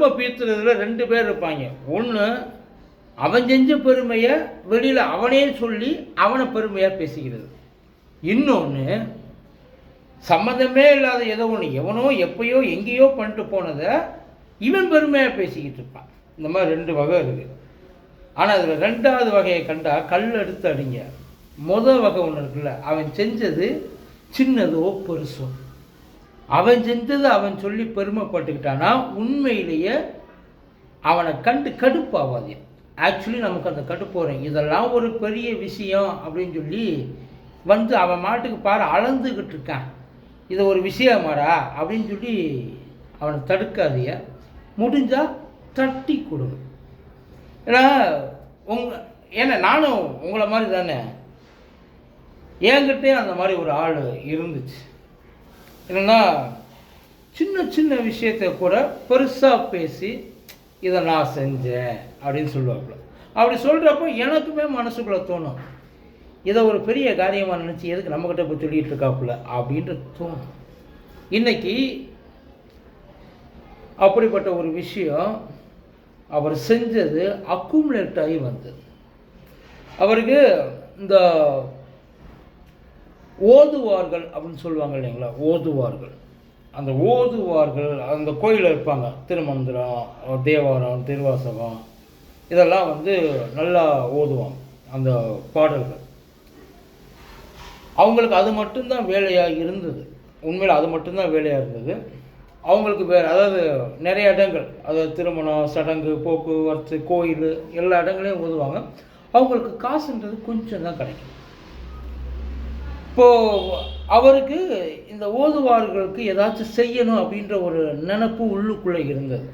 பெருமை பீத்துறதுல ரெண்டு பேர் இருப்பாங்க. ஒன்று அவன் செஞ்ச பெருமையை வெளியில் அவனே சொல்லி அவனை பெருமையாக பேசிக்கிறது. இன்னொன்று சம்மந்தமே இல்லாத ஏதோ ஒன்று எவனோ எப்பயோ எங்கேயோ பண்ணிட்டு போனதை இவன் பெருமையாக பேசிக்கிட்டு இருப்பான். இந்த மாதிரி ரெண்டு வகை இருக்குது ஆனால் அதில் ரெண்டாவது வகையை கண்டால் கல் எடுத்து அடிங்க. மொதல் வகை ஒன்று இருக்குல்ல அவன் செஞ்சது சின்னதோ பெருசோ. அவன் செஞ்சது அவன் சொல்லி பெருமைப்பட்டுக்கிட்டான்னா உண்மையிலேயே அவனை கண்டு கடுப்பாவாது. ஆக்சுவலி நமக்கு அந்த கடுப்பு வரும். இதெல்லாம் ஒரு பெரிய விஷயம் அப்படின்னு சொல்லி வந்து அவன் மாட்டுக்கு பாரு அளந்துக்கிட்டு இருக்கான். இது ஒரு விஷயமாடா அப்படின்னு சொல்லி அவனை தடுக்காதிய முடிஞ்சால் தட்டி கொடுங்க. ஏன்னா உங்க ஏன்னா நானும் உங்களை மாதிரி தானே. என்கிட்டே அந்த மாதிரி ஒரு ஆள் இருந்துச்சு. என்னன்னா சின்ன சின்ன விஷயத்தை கூட பெருசாக பேசி இதை நான் செஞ்சேன் அப்படின்னு சொல்லுவாப்புல. அப்படி சொல்கிறப்போ எனக்குமே மனசுக்குள்ளே தோணும் இதை ஒரு பெரிய காரியமாக நினச்சி எதுக்கு நம்மக்கிட்ட போய் சொல்லிகிட்டு இருக்காப்புல? அப்படின்ட்டு தோணும். இன்றைக்கி அப்படிப்பட்ட ஒரு விஷயம் அவர் செஞ்சது அக்குமுலேட் ஆகி வந்தது. அவருக்கு இந்த ஓதுவார்கள் அப்படின்னு சொல்லுவாங்க இல்லைங்களா? ஓதுவார்கள். அந்த ஓதுவார்கள் அந்த கோயிலில் இருப்பாங்க. திருமந்திரம் தேவாரம் திருவாசகம். இதெல்லாம் வந்து நல்லா ஓதுவாங்க அந்த பாடல்கள். அவங்களுக்கு அது மட்டும்தான் வேலையாக இருந்தது. உண்மையில் அது மட்டும்தான் வேலையாக இருந்தது. அவங்களுக்கு வேறு அதாவது நிறைய இடங்கள் அதாவது திருமணம் சடங்கு போக்குவரத்து கோயில் எல்லா இடங்களையும் ஓதுவாங்க. அவங்களுக்கு காசுன்றது கொஞ்சம் தான் கிடைக்கும். இப்போது அவருக்கு இந்த ஓதுவார்களுக்கு ஏதாச்சும் செய்யணும் அப்படின்ற ஒரு நினப்பு உள்ளுக்குள்ளே இருந்தது.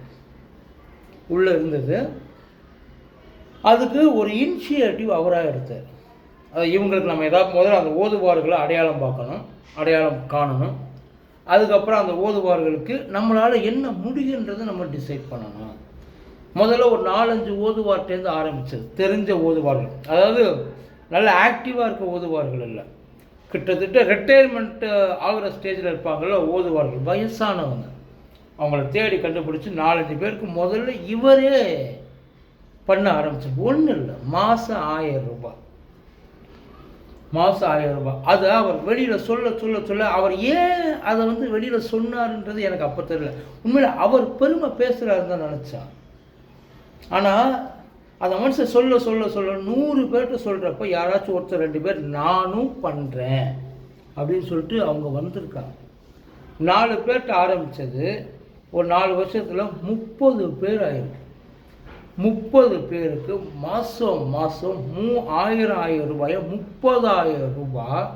உள்ளே இருந்தது. அதுக்கு ஒரு இனிஷியேட்டிவ் அவராக எடுத்தார். அது இவங்களுக்கு நம்ம ஏதாவது முதல்ல அந்த ஓதுவார்களை அடையாளம் பார்க்கணும் அடையாளம் காணணும். அதுக்கப்புறம் அந்த ஓதுவார்களுக்கு நம்மளால் என்ன முடியுன்றதை நம்ம டிசைட் பண்ணணும். முதல்ல ஒரு நாலஞ்சு ஓதுவார்ட்டேருந்து ஆரம்பித்தது தெரிஞ்ச ஓதுவார்கள். அதாவது நல்ல ஆக்டிவாக இருக்க ஓதுவார்கள் இல்லை. கிட்டத்தட்ட ரிட்டையர்மெண்ட்டு ஆகிற ஸ்டேஜில் இருப்பாங்களோ ஓதுவார்கள். வயசானவங்க. அவங்கள தேடி கண்டுபிடிச்சி நாலஞ்சு பேருக்கு முதல்ல இவரே பண்ண ஆரம்பிச்சு ஒன்றும் இல்லை. மாதம் ஆயிரம் ரூபாய். மாதம் ஆயிரம் ரூபாய். அதை அவர் வெளியில் சொல்ல சொல்ல சொல்ல அவர் ஏன் அதை வந்து வெளியில் சொன்னார்ன்றது எனக்கு அப்போ தெரியல. உண்மையில் அவர் பெருமை பேசுகிறாருன்னு தான் நினச்சான். ஆனால் அதை மனுஷன் சொல்ல சொல்ல சொல்ல நூறு பேர்கிட்ட சொல்கிறப்ப யாராச்சும் ஒருத்தர் ரெண்டு பேர் நானும் பண்ணுறேன் அப்படின்னு சொல்லிட்டு அவங்க வந்திருக்காங்க. நாலு பேர்கிட்ட ஆரம்பித்தது ஒரு நாலு வருஷத்தில் முப்பது பேர் ஆயிருக்கு. முப்பது பேருக்கு மாதம் மாதம் மூ ஆயிரம் ஆயிரம் ரூபாயை முப்பதாயிரம் ரூபாய்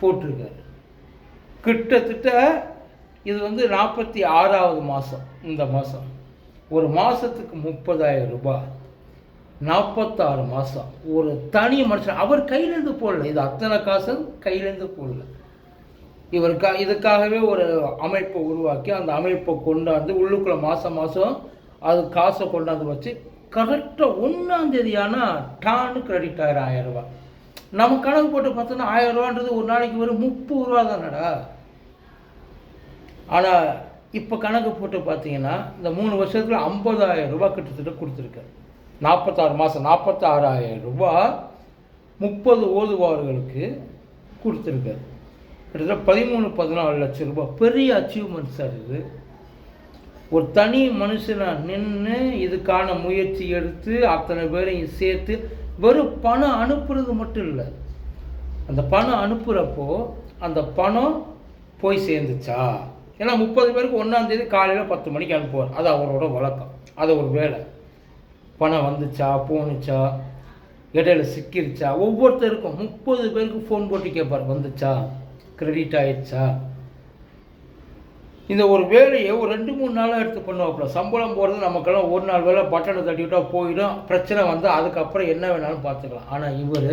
போட்டிருக்காரு. கிட்டத்தட்ட இது வந்து நாற்பத்தி ஆறாவது மாதம் இந்த மாதம் ஒரு மாதத்துக்கு முப்பதாயிரம் ரூபாய். நாற்பத்தாறு மாதம் ஒரு தனி மனுஷன் அவர் கையிலேருந்து போடல. இது அத்தனை காசு கையிலேருந்து போடல. இவருக்கா இதுக்காகவே ஒரு அமைப்பை உருவாக்கி அந்த அமைப்பை கொண்டாந்து உள்ளுக்குள்ளே மாதம் மாதம் அது காசை கொண்டாந்து வச்சு கரெக்டாக ஒன்றாந்தேதியானா டான்னு கிரெடிட் ஆயிரம் ஆயிரம் ரூபா நம்ம கணக்கு போட்டு பார்த்தோன்னா ஆயிரம் ரூபான்றது ஒரு நாளைக்கு ஒரு முப்பது ரூபா தானடா. ஆனால் இப்போ கணக்கு போட்டு பார்த்தீங்கன்னா இந்த மூணு வருஷத்தில் ஐம்பதாயிரம் ரூபா கிட்டத்தட்ட கொடுத்துருக்காரு. நாற்பத்தாறு மாதம் நாற்பத்தாறாயிரம் ரூபாய் முப்பது ஓதுவார்களுக்கு கொடுத்துருக்காரு. கிட்டத்தட்ட பதிமூணு பதினாலு லட்சம் ரூபாய். பெரிய அச்சீவ்மெண்ட் சார் இது. ஒரு தனி மனுஷனாக நின்று இதுக்கான முயற்சி எடுத்து அத்தனை பேரையும் சேர்த்து வெறும் பணம் அனுப்புறது மட்டும் இல்லை. அந்த பணம் அனுப்புகிறப்போ அந்த பணம் போய் சேர்ந்துச்சா? ஏன்னா முப்பது பேருக்கு ஒன்றாந்தேதி காலையில் பத்து மணிக்கு அனுப்புவார். அது அவரோட வழக்கம். அது ஒரு வேலை. பணம் வந்துச்சா போணுச்சா இடையில சிக்கிருச்சா ஒவ்வொருத்தருக்கும் முப்பது பேருக்கு ஃபோன் போட்டு கேட்பார் வந்துச்சா கிரெடிட் ஆயிடுச்சா. இந்த ஒரு வேலையை ஒரு ரெண்டு மூணு நாளாக எடுத்து பண்ணுவாப்புல. சம்பளம் போகிறது நமக்கெல்லாம் ஒரு நாள் வேலை பட்டனை தட்டிவிட்டா போயிடும் பிரச்சனை வந்து அதுக்கப்புறம் என்ன வேணாலும் பார்த்துக்கலாம். ஆனால் இவர்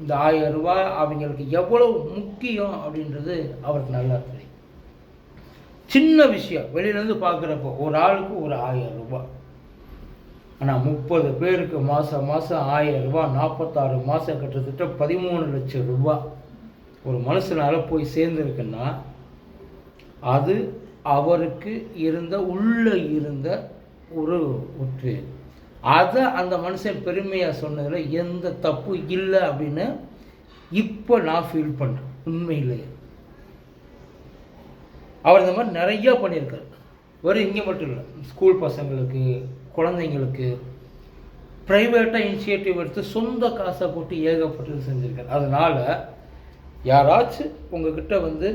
இந்த ஆயிரம் ரூபாய் அவங்களுக்கு எவ்வளவு முக்கியம் அப்படின்றது அவருக்கு நல்லா தெரியும். சின்ன விஷயம் வெளியிலேருந்து பார்க்குறப்போ ஒரு ஆளுக்கு ஒரு ஆயிரம் ரூபாய். ஆனால் முப்பது பேருக்கு மாதம் மாதம் ஆயிரம் ரூபாய் நாற்பத்தாறு மாதம் கிட்டத்தட்ட பதிமூணு லட்சம் ரூபா ஒரு மனுஷனால் போய் சேர்ந்துருக்குன்னா அது அவருக்கு இருந்த உள்ளே இருந்த ஒரு ஒற்று. அதை அந்த மனுஷன் பெருமையாக சொன்னதில் எந்த தப்பு இல்லை அப்படின்னு இப்போ நான் ஃபீல் பண்ணுறேன் உண்மையிலேயே. அவர் இந்த மாதிரி நிறையா பண்ணியிருக்காரு. வெறும் இங்கே மட்டும் இல்லை ஸ்கூல் பசங்களுக்கு குழந்தைங்களுக்கு ப்ரைவேட்டாக இனிஷியேட்டிவ் எடுத்து சொந்த காசை போட்டு ஏகப்பட்டது செஞ்சுருக்காரு அதனால் யாராச்சும் உங்ககிட்ட வந்து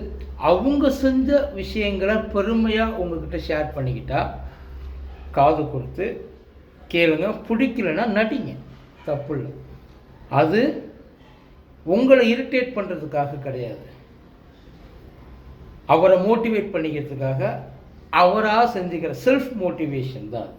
அவங்க செஞ்ச விஷயங்களை பெருமையாக உங்ககிட்ட ஷேர் பண்ணிக்கிட்டா காது கொடுத்து கேளுங்க. பிடிக்கலன்னா நடிங்க. தப்பு இல்லை. அது உங்களை இரிட்டேட் பண்ணுறதுக்காக கிடையாது. அவரை மோட்டிவேட் பண்ணிக்கிறதுக்காக அவராக செஞ்சுக்கிற செல்ஃப் மோட்டிவேஷன் தான்